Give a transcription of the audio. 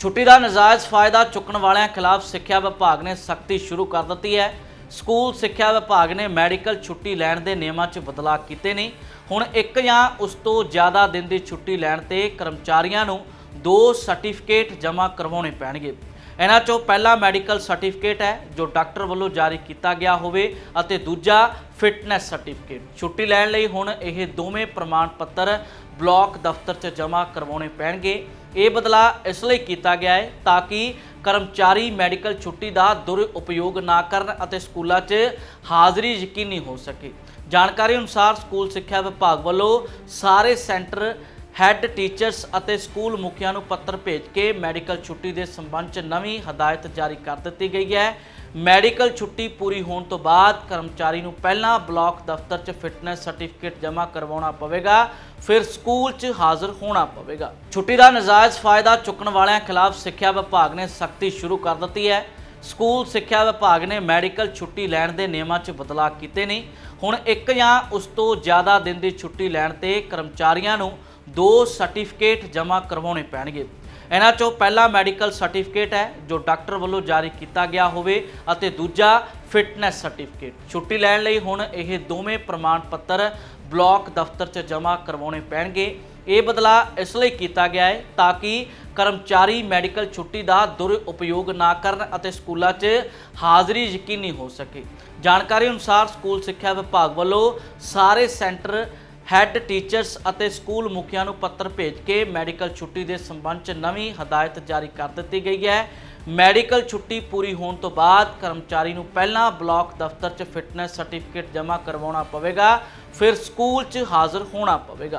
ਛੁੱਟੀ ਦਾ ਨਜਾਇਜ਼ ਫਾਇਦਾ ਚੁੱਕਣ ਵਾਲਿਆਂ ਖਿਲਾਫ ਸਿੱਖਿਆ ਵਿਭਾਗ ਨੇ ਸਖਤੀ ਸ਼ੁਰੂ ਕਰ ਦਿੱਤੀ ਹੈ। ਸਕੂਲ ਸਿੱਖਿਆ ਵਿਭਾਗ ਨੇ ਮੈਡੀਕਲ ਛੁੱਟੀ ਲੈਣ ਦੇ ਨਿਯਮਾਂ 'ਚ ਬਦਲਾਅ ਕੀਤੇ ਨੇ। ਹੁਣ ਇੱਕ ਜਾਂ ਉਸ ਤੋਂ ਜ਼ਿਆਦਾ ਦਿਨ ਦੀ ਛੁੱਟੀ ਲੈਣ ਤੇ ਕਰਮਚਾਰੀਆਂ ਨੂੰ ਦੋ ਸਰਟੀਫਿਕੇਟ ਜਮ੍ਹਾਂ ਕਰਵਾਉਣੇ ਪੈਣਗੇ। ਇਹਨਾਂ 'ਚੋਂ ਪਹਿਲਾ ਮੈਡੀਕਲ ਸਰਟੀਫਿਕੇਟ ਹੈ, ਜੋ ਡਾਕਟਰ ਵੱਲੋਂ ਜਾਰੀ ਕੀਤਾ ਗਿਆ ਹੋਵੇ ਅਤੇ ਦੂਜਾ ਫਿਟਨੈਸ ਸਰਟੀਫਿਕੇਟ। ਛੁੱਟੀ ਲੈਣ ਲਈ ਹੁਣ ਇਹ ਦੋਵੇਂ ਪ੍ਰਮਾਣ ਪੱਤਰ ਬਲਾਕ ਦਫ਼ਤਰ 'ਚ ਜਮ੍ਹਾਂ ਕਰਵਾਉਣੇ ਪੈਣਗੇ। ਇਹ ਬਦਲਾਅ ਇਸ ਲਈ ਕੀਤਾ ਗਿਆ ਹੈ ਤਾਂ ਕਿ ਕਰਮਚਾਰੀ ਮੈਡੀਕਲ ਛੁੱਟੀ ਦਾ ਦੁਰ ਉਪਯੋਗ ਨਾ ਕਰਨ ਅਤੇ ਸਕੂਲਾਂ 'ਚ ਹਾਜ਼ਰੀ ਯਕੀਨੀ ਹੋ ਸਕੇ। ਜਾਣਕਾਰੀ ਅਨੁਸਾਰ ਸਕੂਲ ਸਿੱਖਿਆ ਵਿਭਾਗ ਵੱਲੋਂ ਸਾਰੇ ਸੈਂਟਰ, ਹੈੱਡ ਟੀਚਰਸ ਅਤੇ ਸਕੂਲ ਮੁਖੀਆਂ ਨੂੰ ਪੱਤਰ ਭੇਜ ਕੇ ਮੈਡੀਕਲ ਛੁੱਟੀ ਦੇ ਸੰਬੰਧ 'ਚ ਨਵੀਂ ਹਦਾਇਤ ਜਾਰੀ ਕਰ ਦਿੱਤੀ ਗਈ ਹੈ। ਮੈਡੀਕਲ ਛੁੱਟੀ ਪੂਰੀ ਹੋਣ ਤੋਂ ਬਾਅਦ ਕਰਮਚਾਰੀ ਨੂੰ ਪਹਿਲਾਂ ਬਲਾਕ ਦਫ਼ਤਰ 'ਚ ਫਿਟਨੈਸ ਸਰਟੀਫਿਕੇਟ ਜਮ੍ਹਾਂ ਕਰਵਾਉਣਾ ਪਵੇਗਾ, ਫਿਰ ਸਕੂਲ 'ਚ ਹਾਜ਼ਰ ਹੋਣਾ ਪਵੇਗਾ। ਛੁੱਟੀ ਦਾ ਨਜਾਇਜ਼ ਫਾਇਦਾ ਚੁੱਕਣ ਵਾਲਿਆਂ ਖਿਲਾਫ ਸਿੱਖਿਆ ਵਿਭਾਗ ਨੇ ਸਖਤੀ ਸ਼ੁਰੂ ਕਰ ਦਿੱਤੀ ਹੈ। ਸਕੂਲ ਸਿੱਖਿਆ ਵਿਭਾਗ ਨੇ ਮੈਡੀਕਲ ਛੁੱਟੀ ਲੈਣ ਦੇ ਨਿਯਮਾਂ 'ਚ ਬਦਲਾਅ ਕੀਤੇ ਨੇ। ਹੁਣ ਇੱਕ ਜਾਂ ਉਸ ਤੋਂ ਜ਼ਿਆਦਾ ਦਿਨ ਦੀ ਛੁੱਟੀ ਲੈਣ ਤੇ ਕਰਮਚਾਰੀਆਂ ਨੂੰ ਦੋ ਸਰਟੀਫਿਕੇਟ ਜਮ੍ਹਾਂ ਕਰਵਾਉਣੇ ਪੈਣਗੇ। ਇਹਨਾਂ 'ਚੋਂ ਪਹਿਲਾ ਮੈਡੀਕਲ ਸਰਟੀਫਿਕੇਟ ਹੈ, ਜੋ ਡਾਕਟਰ ਵੱਲੋਂ ਜਾਰੀ ਕੀਤਾ ਗਿਆ ਹੋਵੇ ਅਤੇ ਦੂਜਾ ਫਿਟਨੈਸ ਸਰਟੀਫਿਕੇਟ। ਛੁੱਟੀ ਲੈਣ ਲਈ ਹੁਣ ਇਹ ਦੋਵੇਂ ਪ੍ਰਮਾਣ ਪੱਤਰ ਬਲਾਕ ਦਫ਼ਤਰ 'ਚ ਜਮ੍ਹਾਂ ਕਰਵਾਉਣੇ ਪੈਣਗੇ। ਇਹ ਬਦਲਾਅ ਇਸ ਲਈ ਕੀਤਾ ਗਿਆ ਹੈ ਤਾਂ ਕਿ ਕਰਮਚਾਰੀ ਮੈਡੀਕਲ ਛੁੱਟੀ ਦਾ ਦੁਰ ਉਪਯੋਗ ਨਾ ਕਰਨ ਅਤੇ ਸਕੂਲਾਂ 'ਚ ਹਾਜ਼ਰੀ ਯਕੀਨੀ ਹੋ ਸਕੇ। ਜਾਣਕਾਰੀ ਅਨੁਸਾਰ ਸਕੂਲ ਸਿੱਖਿਆ ਵਿਭਾਗ ਵੱਲੋਂ ਸਾਰੇ ਸੈਂਟਰ ਹੈੱਡ ਟੀਚਰਸ ਅਤੇ ਸਕੂਲ ਮੁਖੀਆਂ ਨੂੰ ਪੱਤਰ ਭੇਜ ਕੇ ਮੈਡੀਕਲ ਛੁੱਟੀ ਦੇ ਸੰਬੰਧ 'ਚ ਨਵੀਂ ਹਦਾਇਤ ਜਾਰੀ ਕਰ ਦਿੱਤੀ ਗਈ ਹੈ। ਮੈਡੀਕਲ ਛੁੱਟੀ ਪੂਰੀ ਹੋਣ ਤੋਂ ਬਾਅਦ ਕਰਮਚਾਰੀ ਨੂੰ ਪਹਿਲਾਂ ਬਲਾਕ ਦਫ਼ਤਰ 'ਚ ਫਿਟਨੈਸ ਸਰਟੀਫਿਕੇਟ ਜਮ੍ਹਾਂ ਕਰਵਾਉਣਾ ਪਵੇਗਾ, ਫਿਰ ਸਕੂਲ 'ਚ ਹਾਜ਼ਰ ਹੋਣਾ ਪਵੇਗਾ।